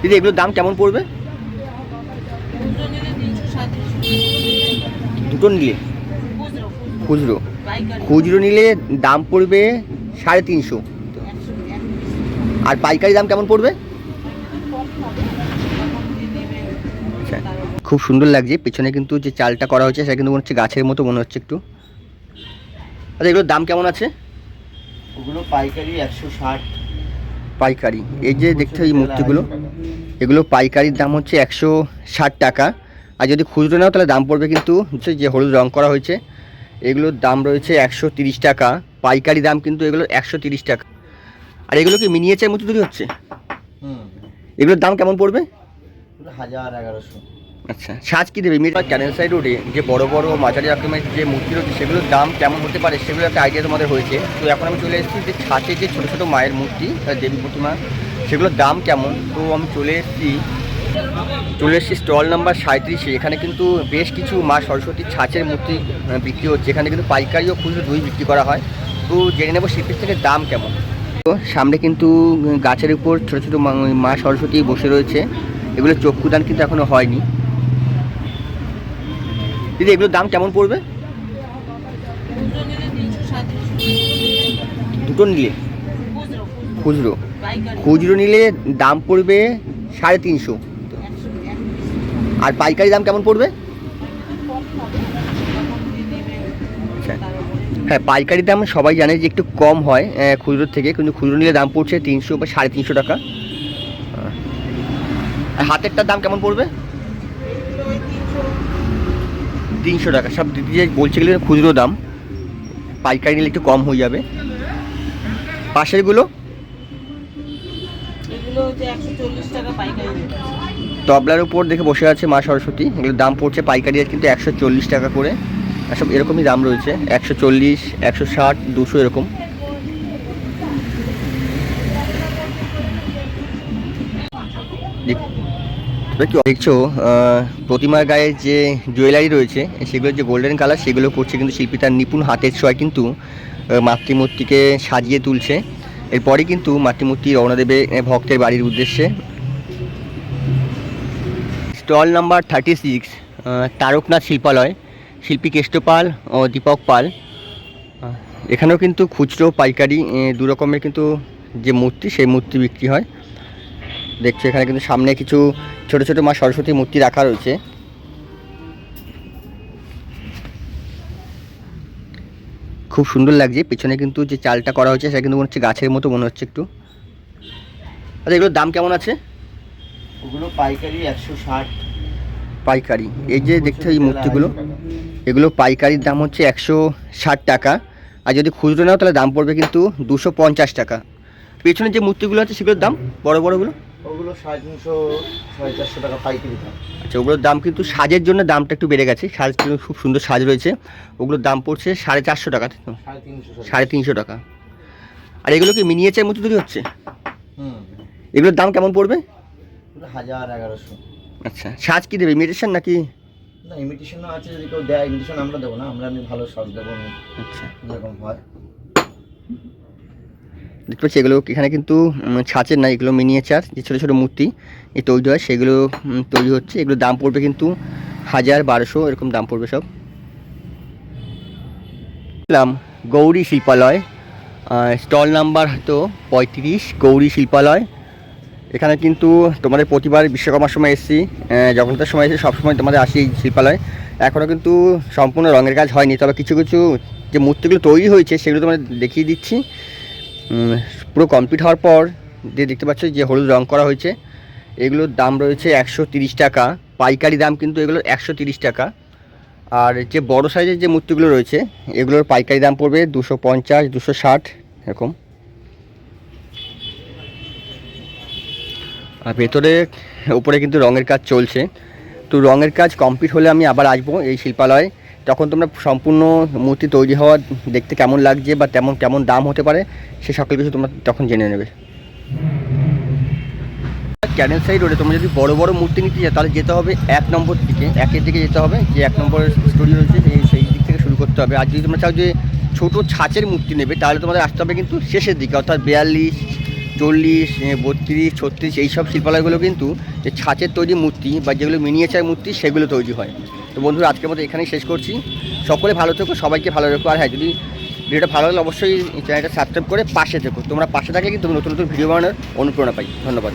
দিদি এগুলোর দাম কেমন পড়বে? দুটো নিলে। খুচরো। খুচরো নিলে দাম পড়বে সাড়ে তিনশো। আর পাইকারি দাম কেমন পড়বে? খুব সুন্দর লাগছে পেছনে কিন্তু যে চালটা করা হয়েছে সেটা কিন্তু মনে হচ্ছে গাছের মতো মনে হচ্ছে একটু। আচ্ছা এগুলোর দাম কেমন আছে? ওগুলো পাইকারি একশো ষাট। পাইকারি। এই যে দেখতে এই মূর্তিগুলো। এগুলো পাইকারির দাম হচ্ছে একশো ষাট টাকা। আর যদি খুচরো নাও তাহলে দাম পড়বে কিন্তু হচ্ছে যে হলুদ রং করা হয়েছে। এগুলোর দাম রয়েছে একশো তিরিশ টাকা। পাইকারি দাম কিন্তু এগুলো একশো তিরিশ টাকা। আর এগুলো কি মিনিয়েচার মতো তৈরি হচ্ছে? হুম। এগুলোর দাম কেমন পড়বে? হাজার এগারোশো। আচ্ছা সাজ কি দেবে? মিরপুর ক্যানেল সাইড রোডে যে বড় বড় মাঝারি রকমের যে মূর্তি রয়েছে সেগুলোর দাম কেমন হতে পারে সেগুলো একটা আইডিয়া তোমাদের হয়েছে। তো এখন আমি চলে এসেছি যে ছাঁচে যে ছোটো ছোটো মায়ের মূর্তি দেবী প্রতিমা সেগুলোর দাম কেমন? তো আমি চলে এসেছি চলে এসেছি স্টল নাম্বার সাঁত্রিশে এখানে কিন্তু বেশ কিছু মা সরস্বতীর ছাঁচের মূর্তি বিক্রি হচ্ছে। এখানে কিন্তু পাইকারি ও খুচরো দুই বিক্রি করা হয়। তো জেনে নেব শিল্পীর থেকে দাম কেমন। তো সামনে কিন্তু গাছের উপর ছোটো ছোটো মা- সরস্বতী বসে রয়েছে। এগুলো চক্ষুদান কিন্তু এখনও হয়নি। দিদি এগুলোর দাম কেমন পড়বে? দুটো নিলে। খুচরো। খুচরো নিলে দাম পড়বে সাড়ে তিনশো। আর পাইকারি দাম কেমন পড়বে? আচ্ছা। হ্যাঁ পাইকারি দাম সবাই জানে যে একটু কম হয় খুচরোর থেকে, কিন্তু খুচরো নিলে দাম পড়ছে তিনশো বা সাড়ে তিনশো টাকা। হাতেরটার দাম কেমন পড়বে? তিনশো টাকা। সব দিদি যে বলছে গেলে খুচরো দাম, পাইকারি নিলে একটু কম হয়ে যাবে। পাশেরগুলো? তবলার উপর দেখে বসে আছে মা সরস্বতী। এগুলোর দাম পড়ছে পাইকারি কিন্তু একশো চল্লিশ টাকা করে। আর সব এরকমই দাম রয়েছে। একশো চল্লিশ, একশো ষাট, দুশো এরকম। দেখছ প্রতিমার গায়ে যে জুয়েলারি রয়েছে সেগুলো যে গোল্ডেন কালার সেগুলো করছে কিন্তু শিল্পী তার নিপুণ হাতের ছোঁয়ায় কিন্তু মাতৃমূর্তিকে সাজিয়ে তুলছে। এরপরে কিন্তু মাতৃমূর্তি রওনা দেবে ভক্তের বাড়ির উদ্দেশ্যে। Stall number thirty six Taraknath Shilpalaya, শিল্পী কেষ্টপাল ও দীপক পাল। এখানেও কিন্তু খুচরো, পাইকারি দু রকমের কিন্তু যে মূর্তি, সেই মূর্তি বিক্রি হয়। দেখছ এখানে কিন্তু সামনে কিছু ছোট ছোট মা সরস্বতী মূর্তি রাখা রয়েছে। খুব সুন্দর লাগছে। পেছনে কিন্তু যে চালটা করা হয়েছে সেটা কিন্তু মনে হচ্ছে গাছের মতো মনে হচ্ছে একটু। আচ্ছা এগুলোর দাম কেমন আছে? ওগুলো পাইকারি একশো ষাট। পাইকারি। এই যে দেখতে এই মূর্তিগুলো এগুলো পাইকারির দাম হচ্ছে একশো ষাট টাকা। আর যদি খুচরো নাও তাহলে দাম পড়বে কিন্তু দুশো পঞ্চাশ টাকা। পেছনে যে মূর্তিগুলো আছে সেগুলোর দাম বড় বড়গুলো? ওগুলো সাড়ে তিনশো সাড়ে চারশো টাকা পাইকারি দাম। আচ্ছা ওগুলোর দাম কিন্তু সাজের জন্য দামটা একটু বেড়ে গেছে। সাজ কিন্তু খুব সুন্দর সাজ রয়েছে। ওগুলোর দাম পড়ছে সাড়ে চারশো টাকা তাই তো? সাড়ে তিনশো টাকা। আর এগুলো কি মিনিয়েচার মতো তৈরি হচ্ছে? হুম। এগুলোর দাম কেমন পড়বে? হাজার এগারোশো। আচ্ছা সাজ কি দেবে? ইমিটেশন নাকি? না ইমিটেশনও আছে যদি কেউ দেয় ইমিটেশন আমরা দেবো না। আমরা এমনি ভালো সাজ দেবো আচ্ছা। যেরকম হয়। দেখতে পাচ্ছি এগুলো এখানে কিন্তু ছাঁচের না এগুলো মিনিয়েচার যে ছোটো ছোটো মূর্তি, এই তৈরি হয়, সেগুলো তৈরি হচ্ছে। এগুলো দাম পড়বে কিন্তু হাজার বারোশো, এরকম দাম পড়বে সব। দেখলাম গৌরী শিল্পালয় স্টল নাম্বার হয়তো পঁয়ত্রিশ, গৌরী শিল্পালয়। এখানে কিন্তু তোমাদের প্রতিবার বিশ্বকর্মার সময় এসেছি জগন্নাথের সময় এসে সবসময় তোমাদের আসি শিল্পালয়। এখনও কিন্তু সম্পূর্ণ রঙের কাজ হয়নি, তবে কিছু কিছু যে মূর্তিগুলো তৈরি হয়েছে, সেগুলো তোমাদের দেখিয়ে দিচ্ছি। পুরো কমপ্লিট হওয়ার পর যে দেখতে পাচ্ছ যে হলুদ রং করা হয়েছে, এগুলোর দাম রয়েছে একশো টাকা। পাইকারি দাম কিন্তু এগুলোর একশো টাকা। আর যে বড় সাইজের যে মূর্তিগুলো রয়েছে, এগুলোর পাইকারি দাম পড়বে দুশো পঞ্চাশ, দুশো ষাট, এরকম। আর ভেতরে ওপরে কিন্তু রঙের কাজ চলছে। তো রঙের কাজ কমপ্লিট হলে আমি আবার আসব এই শিল্পালয়ে। তখন তোমরা সম্পূর্ণ মূর্তি তৈরি হওয়া দেখতে কেমন লাগছে বা তেমন, কেমন দাম হতে পারে, সে সকল কিছু তোমরা তখন জেনে নেবে। ক্যানেল সাইড রোডে তোমরা যদি বড় বড় মূর্তি নিতে চাও তাহলে যেতে হবে এক নম্বর দিকে, একের দিকে যেতে হবে, যে এক নম্বর স্টোরি রয়েছে সেই দিক থেকে শুরু করতে হবে। আর যদি তোমরা চাও যে ছোটো ছাঁচের মূর্তি নেবে, তাহলে তোমাদের আসতে হবে কিন্তু শেষের দিকে, অর্থাৎ বিয়াল্লিশ চল্লিশ বত্রিশ, ছত্রিশ, এইসব শিল্পালয়গুলো কিন্তু যে ছাঁচের তৈরি মূর্তি বা যেগুলো মিনিয়েচার মূর্তি সেগুলো তৈরি হয়। তো বন্ধুরা, আজকের মতো এখানেই শেষ করছি। সকলে ভালো থেকো, সবাইকে ভালো রেখো। আর হ্যাঁ যদি ভিডিওটা ভালো লাগলে অবশ্যই চ্যানেলটা সাবস্ক্রাইব করে পাশে থেকো। তোমরা পাশে থাকলে কিন্তু নতুন নতুন ভিডিও বানানোর অনুপ্রেরণা পাই। ধন্যবাদ।